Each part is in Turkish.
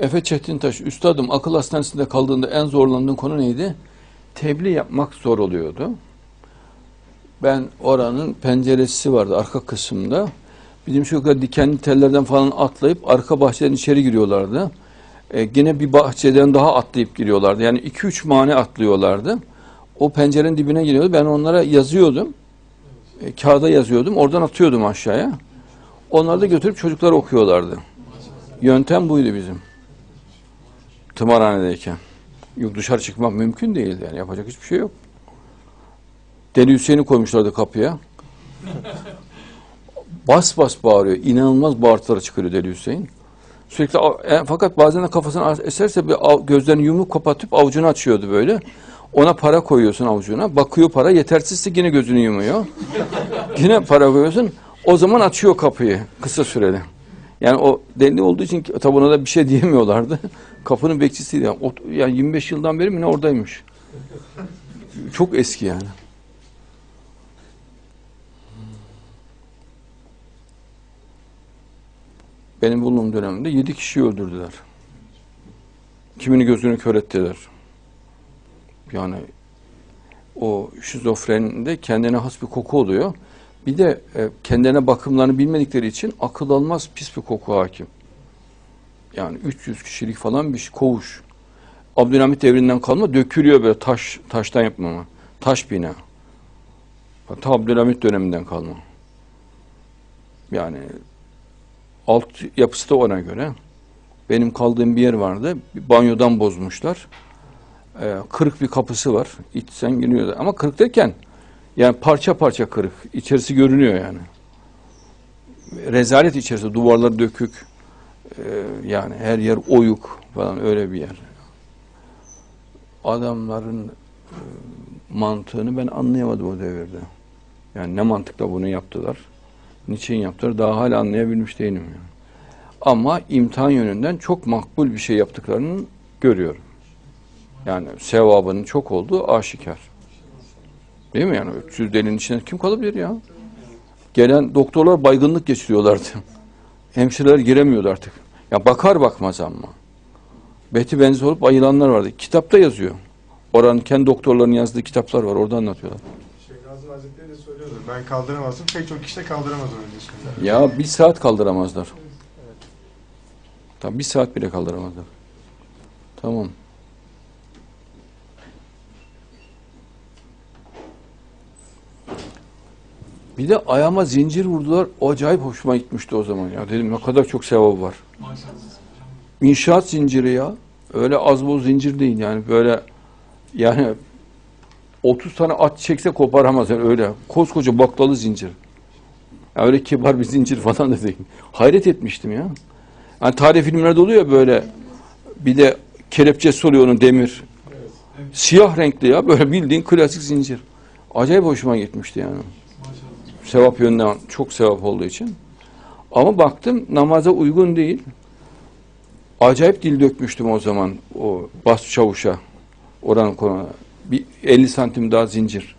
Efe Çetintaş, üstadım akıl hastanesinde kaldığında en zorlandığın konu neydi? Tebliğ yapmak zor oluyordu. Ben oranın penceresi vardı arka kısımda. Bizim çocuklar dikenli tellerden falan atlayıp arka bahçeden içeri giriyorlardı. Ee, yine bir bahçeden daha atlayıp giriyorlardı. Yani 2-3 mane atlıyorlardı. O pencerenin dibine giriyordu. Ben onlara yazıyordum. E, kağıda yazıyordum. Oradan atıyordum aşağıya. Onları da götürüp çocuklar okuyorlardı. Yöntem buydu bizim. Tımarhanedeyken. Yok dışarı çıkmak mümkün değil yani yapacak hiçbir şey yok. Deli Hüseyin'i koymuşlardı kapıya. Bas bas bağırıyor. İnanılmaz bağırtılara çıkıyor Deli Hüseyin. Sürekli e, fakat bazen de kafasını eserse bir av- gözlerini yumruk kapatıp avucunu açıyordu böyle. Ona para koyuyorsun avucuna. Bakıyor para yetersizse yine gözünü yumuyor. yine para koyuyorsun. O zaman açıyor kapıyı kısa süreli. Yani o deli olduğu için tabi ona da bir şey diyemiyorlardı. Kapının bekçisiydi. Yani, ot- yani 25 yıldan beri mi ne oradaymış. Çok eski yani. Benim bulunduğum dönemde 7 kişiyi öldürdüler. Kimini gözünü kör ettiler. Yani o şizofreninde kendine has bir koku oluyor. Bir de e, kendine bakımlarını bilmedikleri için akıl almaz pis bir koku hakim. Yani 300 kişilik falan bir şey, koğuş. Abdülhamit devrinden kalma dökülüyor böyle taş taştan yapmama. Taş bina. Ta Abdülhamit döneminden kalma. Yani alt yapısı da ona göre. Benim kaldığım bir yer vardı. Bir banyodan bozmuşlar. Ee, kırık bir kapısı var. İçsen giriyor. Ama kırık derken yani parça parça kırık. İçerisi görünüyor yani. Rezalet içerisi. Duvarlar dökük. Ee, yani her yer oyuk falan öyle bir yer. Adamların e, mantığını ben anlayamadım o devirde. Yani ne mantıkla bunu yaptılar? Niçin yaptılar? Daha hala anlayabilmiş değilim yani. Ama imtihan yönünden çok makbul bir şey yaptıklarını görüyorum. Yani sevabının çok olduğu aşikar. Değil mi yani? 300 delinin içinde kim kalabilir ya? Gelen doktorlar baygınlık geçiriyorlardı. Hemşireler giremiyordu artık. Ya bakar bakmaz ama. Beti benzi olup ayılanlar vardı. Kitapta yazıyor. Oranın kendi doktorlarının yazdığı kitaplar var. Orada anlatıyorlar. Şeyh Nazım Hazretleri de söylüyordu. Ben kaldıramazdım. Pek çok kişi de kaldıramaz öyle Ya bir saat kaldıramazlar. Tamam bir saat bile kaldıramazlar. Tamam. Bir de ayağıma zincir vurdular. O acayip hoşuma gitmişti o zaman ya. Dedim ne kadar çok sevabı var. İnşaat zinciri ya. Öyle az boz zincir değil yani böyle yani 30 tane at çekse koparamaz yani öyle. Koskoca baklalı zincir. Ya öyle kibar bir zincir falan da değil. Hayret etmiştim ya. Yani tarih filmlerde oluyor böyle bir de kelepçesi oluyor onun demir. Siyah renkli ya böyle bildiğin klasik zincir. Acayip hoşuma gitmişti yani. Sevap yönünden çok sevap olduğu için. Ama baktım namaza uygun değil. Acayip dil dökmüştüm o zaman o bas çavuşa oranın konuna. Bir 50 santim daha zincir.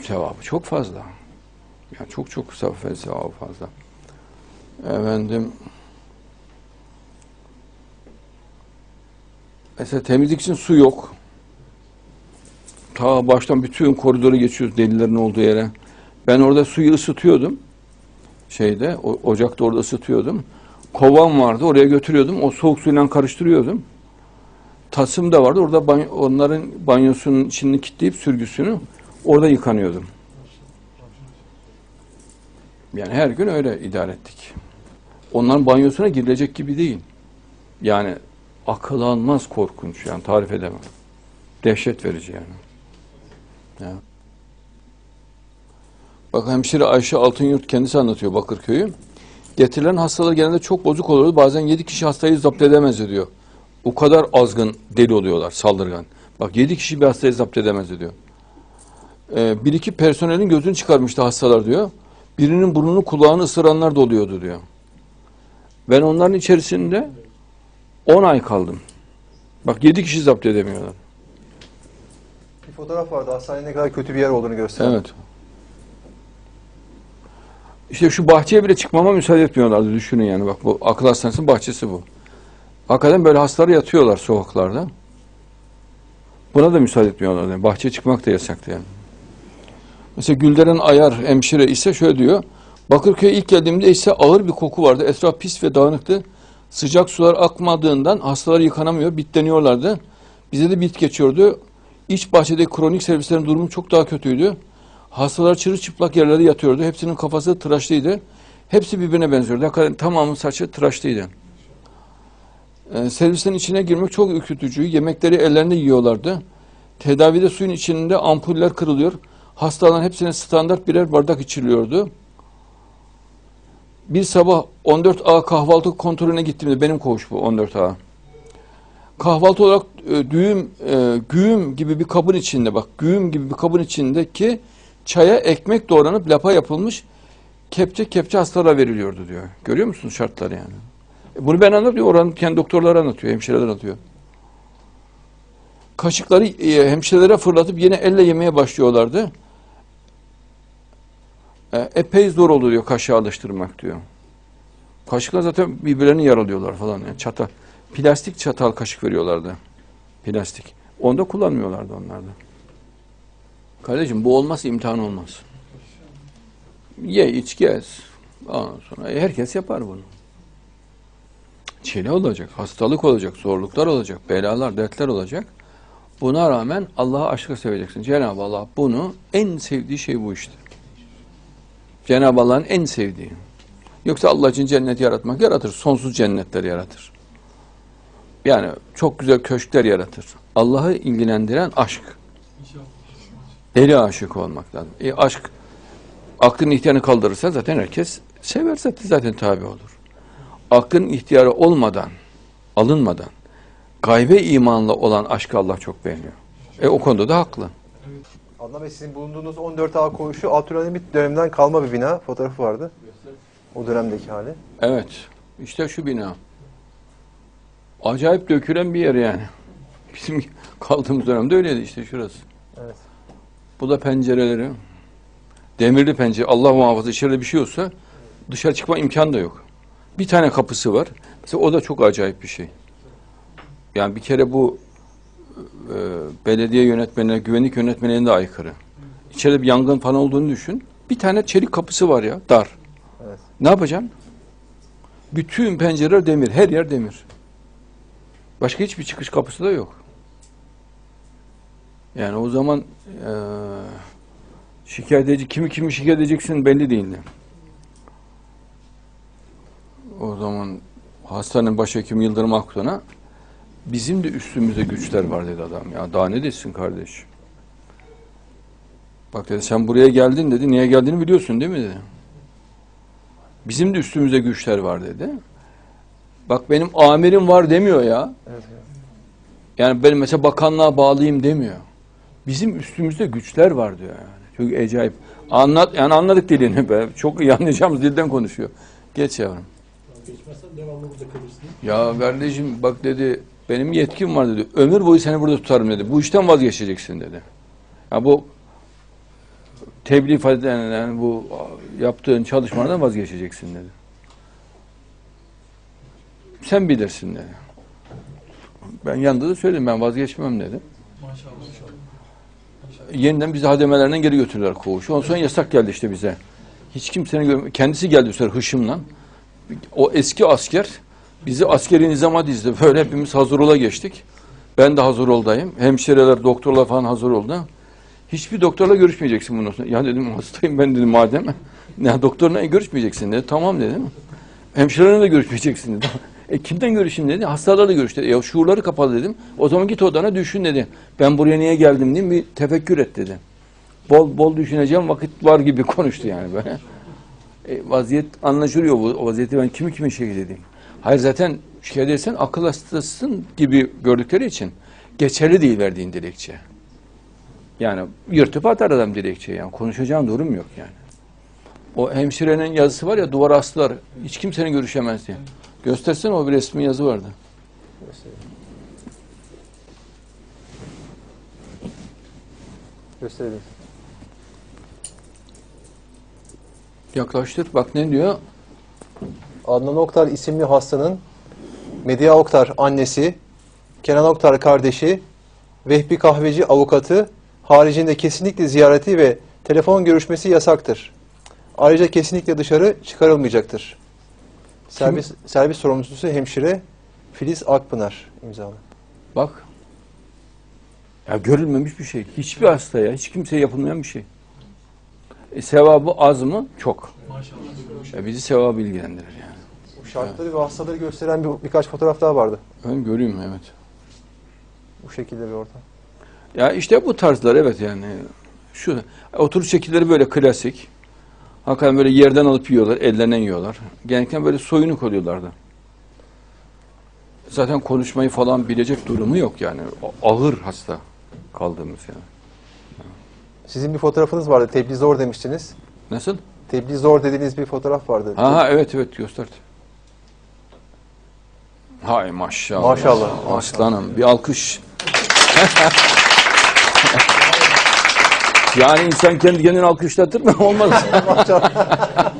Sevabı çok fazla. Yani çok çok sevabı fazla. Efendim mesela temizlik için su yok. Ta baştan bütün koridoru geçiyoruz delilerin olduğu yere. Ben orada suyu ısıtıyordum. Şeyde, o, ocakta orada ısıtıyordum. Kovam vardı, oraya götürüyordum. O soğuk suyla karıştırıyordum. Tasım da vardı. Orada banyo, onların banyosunun içini kilitleyip sürgüsünü orada yıkanıyordum. Yani her gün öyle idare ettik. Onların banyosuna girilecek gibi değil. Yani akıl almaz korkunç yani tarif edemem. Dehşet verici yani. Ya. Bak hemşire Ayşe Altınyurt kendisi anlatıyor Bakırköy'ü. Getirilen hastalar genelde çok bozuk oluyordu. Bazen yedi kişi hastayı zapt edemez diyor. O kadar azgın deli oluyorlar saldırgan. Bak yedi kişi bir hastayı zapt edemez diyor. Ee, bir iki personelin gözünü çıkarmıştı hastalar diyor. Birinin burnunu kulağını ısıranlar da oluyordu diyor. Ben onların içerisinde 10 ay kaldım. Bak 7 kişi zapt edemiyorlar. Bir fotoğraf vardı. Hastanenin ne kadar kötü bir yer olduğunu gösteren. Evet. İşte şu bahçeye bile çıkmama müsaade etmiyorlardı düşünün yani bak bu akıl hastanesinin bahçesi bu. Hakikaten böyle hastalar yatıyorlar sokaklarda. Buna da müsaade etmiyorlar. Yani. Bahçeye çıkmak da yasaktı yani. Mesela Gülderen Ayar hemşire ise şöyle diyor. Bakırköy'e ilk geldiğimde ise ağır bir koku vardı. Etraf pis ve dağınıktı. Sıcak sular akmadığından hastalar yıkanamıyor, bitleniyorlardı. Bize de bit geçiyordu. İç bahçedeki kronik servislerin durumu çok daha kötüydü. Hastalar çırılçıplak yerlerde yatıyordu. Hepsinin kafası tıraşlıydı. Hepsi birbirine benziyordu. Hakikaten tamamı saçı tıraşlıydı. Ee, servislerin içine girmek çok ürkütücü. Yemekleri ellerinde yiyorlardı. Tedavide suyun içinde ampuller kırılıyor. Hastaların hepsine standart birer bardak içiliyordu. Bir sabah 14A kahvaltı kontrolüne gittiğimde benim koğuş bu 14A. Kahvaltı olarak e, düğüm, e, güğüm gibi bir kabın içinde bak güğüm gibi bir kabın içindeki çaya ekmek doğranıp lapa yapılmış kepçe kepçe hastalara veriliyordu diyor. Görüyor musunuz şartları yani? E, Bunu ben anlatıyorum. Oranın kendi doktorları anlatıyor, hemşireler anlatıyor. Kaşıkları e, hemşirelere fırlatıp yine elle yemeye başlıyorlardı. E, epey zor oldu diyor kaşığı alıştırmak diyor. Kaşıklar zaten birbirlerini yaralıyorlar falan. Yani çatal, plastik çatal kaşık veriyorlardı. Plastik. Onda kullanmıyorlardı onlar da. Kardeşim bu olmazsa imtihan olmaz. Ye iç gez. Ondan sonra herkes yapar bunu. Çile olacak, hastalık olacak, zorluklar olacak, belalar, dertler olacak. Buna rağmen Allah'a aşkı seveceksin. Cenab-ı Allah bunu en sevdiği şey bu işte. Cenab-ı Allah'ın en sevdiği. Yoksa Allah için cennet yaratmak yaratır. Sonsuz cennetler yaratır. Yani çok güzel köşkler yaratır. Allah'ı ilgilendiren aşk. Deli aşık olmak lazım. E aşk aklın ihtiyarını kaldırırsa zaten herkes sever zaten, zaten tabi olur. Aklın ihtiyarı olmadan, alınmadan, gaybe imanla olan aşkı Allah çok beğeniyor. E o konuda da haklı. Adnan Bey sizin bulunduğunuz 14A koğuşu Abdülhamit döneminden kalma bir bina. Fotoğrafı vardı. O dönemdeki hali. Evet. işte şu bina. Acayip dökülen bir yer yani. Bizim kaldığımız dönemde öyleydi işte şurası. Evet. Bu da pencereleri. Demirli pencere. Allah muhafaza içeride bir şey olsa dışarı çıkma imkanı da yok. Bir tane kapısı var. Mesela o da çok acayip bir şey. Yani bir kere bu e, belediye yönetmenine, güvenlik yönetmenine de aykırı. İçeride bir yangın falan olduğunu düşün. Bir tane çelik kapısı var ya, dar. Evet. Ne yapacaksın? Bütün pencereler demir, her yer demir. Başka hiçbir çıkış kapısı da yok. Yani o zaman eee şikayet edici, kimi kimi şikayet edeceksin belli değildi. O zaman hastanenin başhekimi Yıldırım Aktan'a bizim de üstümüzde güçler var dedi adam. Ya daha ne desin kardeş? Bak dedi sen buraya geldin dedi. Niye geldiğini biliyorsun değil mi dedi. Bizim de üstümüzde güçler var dedi. Bak benim amirim var demiyor ya. Evet. Yani ben mesela bakanlığa bağlıyım demiyor. Bizim üstümüzde güçler var diyor yani. Çok acayip. Anlat, yani anladık dilini be. Çok iyi anlayacağımız dilden konuşuyor. Geç yavrum. Geçmezsen devamlı burada kalırsın. Ya kardeşim bak dedi benim yetkim var dedi. Ömür boyu seni burada tutarım dedi. Bu işten vazgeçeceksin dedi. Ya bu tebliğ denilen yani bu yaptığın çalışmalardan vazgeçeceksin dedi. Sen bilirsin dedi. Ben yanında da söyledim ben vazgeçmem dedi. Maşallah. Yeniden bizi hademelerden geri götürdüler koğuşu. Ondan sonra yasak geldi işte bize. Hiç kimsenin görme kendisi geldi sefer hışımla. O eski asker bizi askeri nizama dizdi. Böyle hepimiz Hazırol'a geçtik. Ben de Hazırol'dayım. Hemşireler, doktorlar falan hazır oldu. Hiçbir doktorla görüşmeyeceksin bundan sonra. Ya dedim hastayım ben dedim madem. Ya doktorla görüşmeyeceksin dedi. Tamam dedim. Hemşirelerle de görüşmeyeceksin dedi. E kimden görüşeyim dedi. Hastalarla görüş dedi. Ya şuurları kapalı dedim. O zaman git odana düşün dedi. Ben buraya niye geldim diye bir tefekkür et dedi. Bol bol düşüneceğim vakit var gibi konuştu yani böyle. E, vaziyet anlaşılıyor bu o vaziyeti ben kimi kimi şikayet edeyim. Hayır zaten şikayet edersen akıl hastasın gibi gördükleri için geçerli değil verdiğin dilekçe. Yani yırtıp atar adam dilekçeyi yani konuşacağın durum yok yani. O hemşirenin yazısı var ya duvara astılar. Hiç kimsenin görüşemez diye. Göstersene o bir resmi yazı vardı. Gösterelim. Yaklaştır. Bak ne diyor? Adnan Oktar isimli hastanın Medya Oktar annesi, Kenan Oktar kardeşi, Vehbi Kahveci avukatı, haricinde kesinlikle ziyareti ve telefon görüşmesi yasaktır. Ayrıca kesinlikle dışarı çıkarılmayacaktır. Servis, servis sorumlusu hemşire Filiz Akpınar imzalı. Bak. Ya görülmemiş bir şey. Hiçbir hastaya, hiç kimseye yapılmayan bir şey. E, sevabı az mı? Çok. Maşallah. Ya bizi sevabı ilgilendirir yani. Bu şartları ve hastaları gösteren bir, birkaç fotoğraf daha vardı. Ben göreyim evet. Bu şekilde bir ortam. Ya işte bu tarzlar evet yani. Şu oturuş şekilleri böyle klasik. Hakikaten böyle yerden alıp yiyorlar, ellerinden yiyorlar. Genellikle böyle soyunuk oluyorlardı. Zaten konuşmayı falan bilecek durumu yok yani. Ağır hasta kaldığımız yani. Sizin bir fotoğrafınız vardı. Tebliğ zor demiştiniz. Nasıl? Tebliğ zor dediğiniz bir fotoğraf vardı. Ha, ha evet evet gösterdi. Hay maşallah. Maşallah. Aslanım bir alkış. yani insan kendi kendini alkışlatır mı? Olmaz.